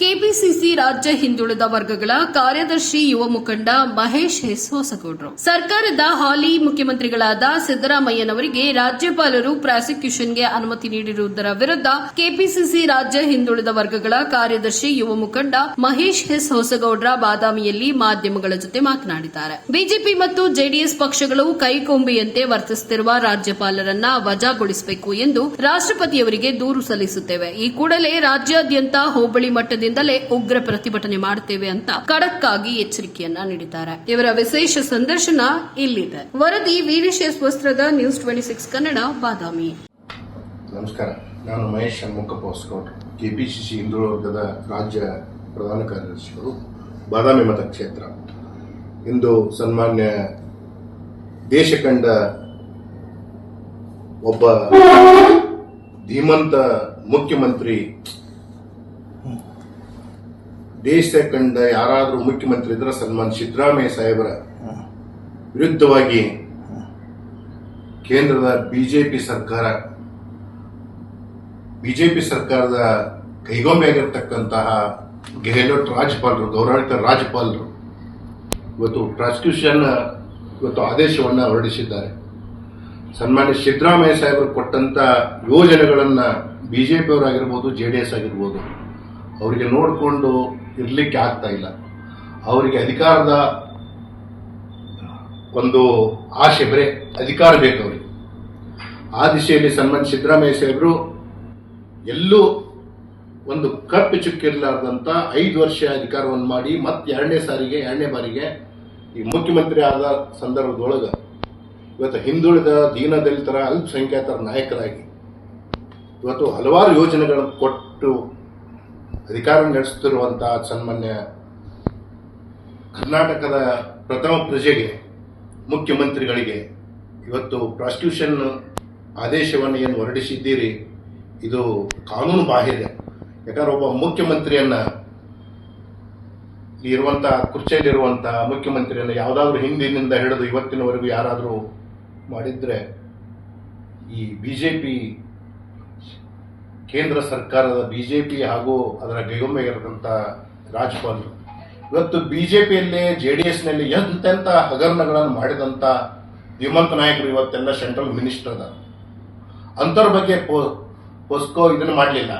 KPCC ರಾಜ್ಯ ಹಿಂದುಳಿದ ವರ್ಗಗಳ ಕಾರ್ಯದರ್ಶಿ ಯುವ ಮುಖಂಡ ಮಹೇಶ್ ಎಸ್ ಹೊಸಗೌಡ್ರು. ಸರ್ಕಾರದ ಹಾಲಿ ಮುಖ್ಯಮಂತ್ರಿಗಳಾದ ಸಿದ್ದರಾಮಯ್ಯನವರಿಗೆ ರಾಜ್ಯಪಾಲರು ಪ್ರಾಸಿಕ್ಯೂಷನ್ಗೆ ಅನುಮತಿ ನೀಡಿರುವುದರ ವಿರುದ್ಧ ಕೆಪಿಸಿಸಿ ರಾಜ್ಯ ಹಿಂದುಳಿದ ವರ್ಗಗಳ ಕಾರ್ಯದರ್ಶಿ ಯುವ ಮುಖಂಡ ಮಹೇಶ್ ಎಸ್ ಹೊಸಗೌಡ್ರ ಬಾದಾಮಿಯಲ್ಲಿ ಮಾಧ್ಯಮಗಳ ಜೊತೆ ಮಾತನಾಡಿದ್ದಾರೆ. ಬಿಜೆಪಿ ಮತ್ತು ಜೆಡಿಎಸ್ ಪಕ್ಷಗಳು ಕೈಕೊಂಬೆಯಂತೆ ವರ್ತಿಸುತ್ತಿರುವ ರಾಜ್ಯಪಾಲರನ್ನ ವಜಾಗೊಳಿಸಬೇಕು ಎಂದು ರಾಷ್ಟ್ರಪತಿಯವರಿಗೆ ದೂರು ಸಲ್ಲಿಸುತ್ತೇವೆ. ಈ ಕೂಡಲೇ ರಾಜ್ಯಾದ್ಯಂತ ಹೋಬಳಿ ಮಟ್ಟದಿಂದಲೇ ಉಗ್ರ ಪ್ರತಿಭಟನೆ ಮಾಡುತ್ತೇವೆ ಅಂತ ಖಡಕ್ ಆಗಿ ಎಚ್ಚರಿಕೆಯನ್ನ ನೀಡಿದ್ದಾರೆ. ಇವರ ವಿಶೇಷ ಸಂದರ್ಶನ ಇಲ್ಲಿದೆ. ವರದಿ Veeresh Vastrad news twenty six Kannada Badami. ನಮಸ್ಕಾರ. ನಾನು ಮಹೇಶ್ ಷಣ್ಮುಖ ಹೊಸಕೋಟ್ ಕೆಪಿಸಿಸಿ ಹಿಂದುಳಿದ ರಾಜ್ಯ ಪ್ರಧಾನ ಕಾರ್ಯದರ್ಶಿಗಳು, ಬಾದಾಮಿ ಮತಕ್ಷೇತ್ರ ಇಂದು ಸನ್ಮಾನ್ಯ ದೇಶ ಕಂಡ ಒಬ್ಬ ಧೀಮಂತ ಮುಖ್ಯಮಂತ್ರಿ ದೇಶ ಕಂಡ ಯಾರಾದರೂ ಮುಖ್ಯಮಂತ್ರಿ ಇದ್ರೆ ಸನ್ಮಾನ್ ಸಿದ್ದರಾಮಯ್ಯ ಸಾಹೇಬರ ವಿರುದ್ಧವಾಗಿ ಕೇಂದ್ರದ ಬಿಜೆಪಿ ಸರ್ಕಾರ, ಬಿಜೆಪಿ ಸರ್ಕಾರದ ಕೈಗೊಂಬೆಯಾಗಿರ್ತಕ್ಕಂತಹ ಗೆಹ್ಲೋಟ್ ರಾಜ್ಯಪಾಲರು ಗೌರವಾನ್ವಿತ ರಾಜ್ಯಪಾಲರು ಇವತ್ತು ಪ್ರಾಸಿಕ್ಯೂಷನ್ ಇವತ್ತು ಆದೇಶವನ್ನು ಹೊರಡಿಸಿದ್ದಾರೆ. ಸನ್ಮಾನ್ಯ ಸಿದ್ದರಾಮಯ್ಯ ಸಾಹೇಬರು ಕೊಟ್ಟಂತ ಯೋಜನೆಗಳನ್ನ ಬಿಜೆಪಿಯವರಾಗಿರ್ಬೋದು, ಜೆ ಡಿ ಎಸ್ ಆಗಿರ್ಬೋದು ಅವರಿಗೆ ನೋಡಿಕೊಂಡು ಇರಲಿಕ್ಕೆ ಆಗ್ತಾ ಇಲ್ಲ. ಅವರಿಗೆ ಅಧಿಕಾರದ ಒಂದು ಆಶೆ ಬರೇ, ಅಧಿಕಾರ ಬೇಕು ಅವರಿಗೆ. ಆ ದಿಶೆಯಲ್ಲಿ ಸನ್ಮಾನ್ ಸಿದ್ದರಾಮಯ್ಯ ಸಾಹೇಬರು ಎಲ್ಲೂ ಒಂದು ಕಪ್ಪು ಚುಕ್ಕಿರಲಾರ್ದಂತ ಐದು ವರ್ಷ ಅಧಿಕಾರವನ್ನು ಮಾಡಿ ಮತ್ತೆ ಎರಡನೇ ಸಾರಿಗೆ, ಎರಡನೇ ಬಾರಿಗೆ ಈ ಮುಖ್ಯಮಂತ್ರಿ ಆದ ಸಂದರ್ಭದೊಳಗೆ ಇವತ್ತು ಹಿಂದುಳಿದ ದೀನದಲಿತರ ಅಲ್ಪಸಂಖ್ಯಾತರ ನಾಯಕರಾಗಿ ಇವತ್ತು ಹಲವಾರು ಯೋಜನೆಗಳನ್ನು ಕೊಟ್ಟು ಅಧಿಕಾರ ನಡೆಸುತ್ತಿರುವಂತಹ ಸನ್ಮಾನ್ಯ ಕರ್ನಾಟಕದ ಪ್ರಥಮ ಪ್ರಜೆಗೆ, ಮುಖ್ಯಮಂತ್ರಿಗಳಿಗೆ ಇವತ್ತು ಪ್ರಾಸಿಕ್ಯೂಷನ್ ಆದೇಶವನ್ನು ಏನು ಹೊರಡಿಸಿದ್ದೀರಿ? ಇದು ಕಾನೂನು ಬಾಹಿರ. ಯಾಕಂದ್ರೆ ಒಬ್ಬ ಮುಖ್ಯಮಂತ್ರಿಯನ್ನ ಇರುವಂಥ ಕುರ್ಚಿಯಲ್ಲಿರುವಂಥ ಮುಖ್ಯಮಂತ್ರಿಯನ್ನು ಯಾವುದಾದ್ರೂ ಹಿಂದಿನಿಂದ ಹಿಡಿದು ಇವತ್ತಿನವರೆಗೂ ಯಾರಾದರೂ ಮಾಡಿದ್ರೆ ಈ ಬಿಜೆಪಿ ಕೇಂದ್ರ ಸರ್ಕಾರದ ಬಿಜೆಪಿ ಹಾಗೂ ಅದರ ಗೈಗೊಂಬೆಗಿರತಂತ ರಾಜ್ಯಪಾಲರು. ಇವತ್ತು ಬಿಜೆಪಿಯಲ್ಲೇ ಜೆ ಡಿ ಎಸ್ನಲ್ಲಿ ಎಂತೆಂಥ ಹಗರಣಗಳನ್ನು ಮಾಡಿದಂಥ ಧೀಮಂತ ನಾಯಕರು ಇವತ್ತೆಲ್ಲ ಸೆಂಟ್ರಲ್ ಮಿನಿಸ್ಟರ್ ಅದ ಅಂಥವ್ರ ಬಗ್ಗೆ ಪೋಸ್ಕೋ ಇದನ್ನು ಮಾಡಲಿಲ್ಲ.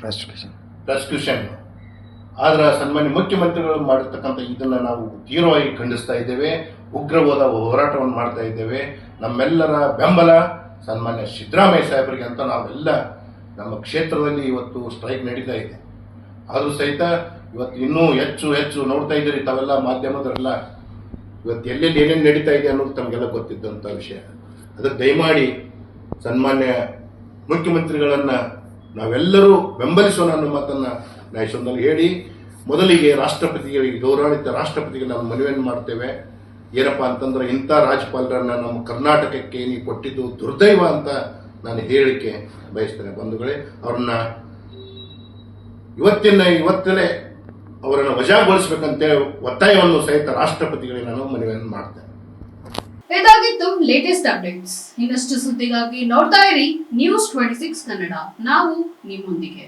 ಪ್ರಾಸಿಕ್ಯೂಷನ್ ಪ್ರಾಸಿಕ್ಯೂಷನ್ ಆದ್ರೆ ಸನ್ಮಾನ್ಯ ಮುಖ್ಯಮಂತ್ರಿಗಳು ಮಾಡಿರ್ತಕ್ಕಂಥ ಇದನ್ನ ನಾವು ತೀವ್ರವಾಗಿ ಖಂಡಿಸ್ತಾ ಇದ್ದೇವೆ. ಉಗ್ರವಾದ ಹೋರಾಟವನ್ನು ಮಾಡ್ತಾ ಇದ್ದೇವೆ. ನಮ್ಮೆಲ್ಲರ ಬೆಂಬಲ ಸನ್ಮಾನ್ಯ ಸಿದ್ದರಾಮಯ್ಯ ಸಾಹೇಬರಿಗೆ ಅಂತ ನಾವೆಲ್ಲ ನಮ್ಮ ಕ್ಷೇತ್ರದಲ್ಲಿ ಇವತ್ತು ಸ್ಟ್ರೈಕ್ ನಡೀತಾ ಇದೆ. ಆದರೂ ಸಹಿತ ಇವತ್ತು ಇನ್ನೂ ಹೆಚ್ಚು ಹೆಚ್ಚು ನೋಡ್ತಾ ಇದ್ದೀರಿ ತಾವೆಲ್ಲ ಮಾಧ್ಯಮದವರೆಲ್ಲ. ಇವತ್ತು ಎಲ್ಲೆಲ್ಲಿ ಏನೇನು ನಡೀತಾ ಇದೆ ಅನ್ನೋದು ತಮಗೆಲ್ಲ ಗೊತ್ತಿದ್ದಂಥ ವಿಷಯ. ಅದಕ್ಕೆ ದಯಮಾಡಿ ಸನ್ಮಾನ್ಯ ಮುಖ್ಯಮಂತ್ರಿಗಳನ್ನು ನಾವೆಲ್ಲರೂ ಬೆಂಬಲಿಸೋಣ ಅನ್ನೋ ಮಾತನ್ನು ನಾ ಹೇಳಿ, ಮೊದಲಿಗೆ ರಾಷ್ಟ್ರಪತಿಗಳಿಗೆ ಗೌರವಾನ್ವಿತ ರಾಷ್ಟ್ರಪತಿಗೆ ನಾವು ಮನವಿಯನ್ನು ಮಾಡ್ತೇವೆ. ಏನಪ್ಪಾ ಅಂತಂದ್ರೆ ಇಂಥ ರಾಜ್ಯಪಾಲರನ್ನ ನಮ್ಮ ಕರ್ನಾಟಕಕ್ಕೆ ನೀವು ಕೊಟ್ಟಿದ್ದು ದುರ್ದೈವ ಅಂತ ನಾನು ಹೇಳಿಕೆ ಬಯಸ್ತೇನೆ. ಬಂಧುಗಳೇ, ಅವ್ರನ್ನ ಇವತ್ತಿನ ಇವತ್ತಲೇ ಅವರನ್ನು ವಜಾಗೊಳಿಸಬೇಕಂತೇಳಿ ಒತ್ತಾಯವನ್ನು ಸಹಿತ ರಾಷ್ಟ್ರಪತಿಗಳಿಗೆ ನಾನು ಮನವಿಯನ್ನು ಮಾಡ್ತೇನೆ. ಇದಾಗಿತ್ತು ಲೇಟೆಸ್ಟ್ ಅಪ್ಡೇಟ್ಸ್ ಇನ್ನಷ್ಟು ಸುದ್ದಿಗಾಗಿ ನೋಡ್ತಾ ಇರಿ ನ್ಯೂಸ್ ಟ್ವೆಂಟಿ ಸಿಕ್ಸ್ ಕನ್ನಡ. ನಾವು ನಿಮ್ಮೊಂದಿಗೆ.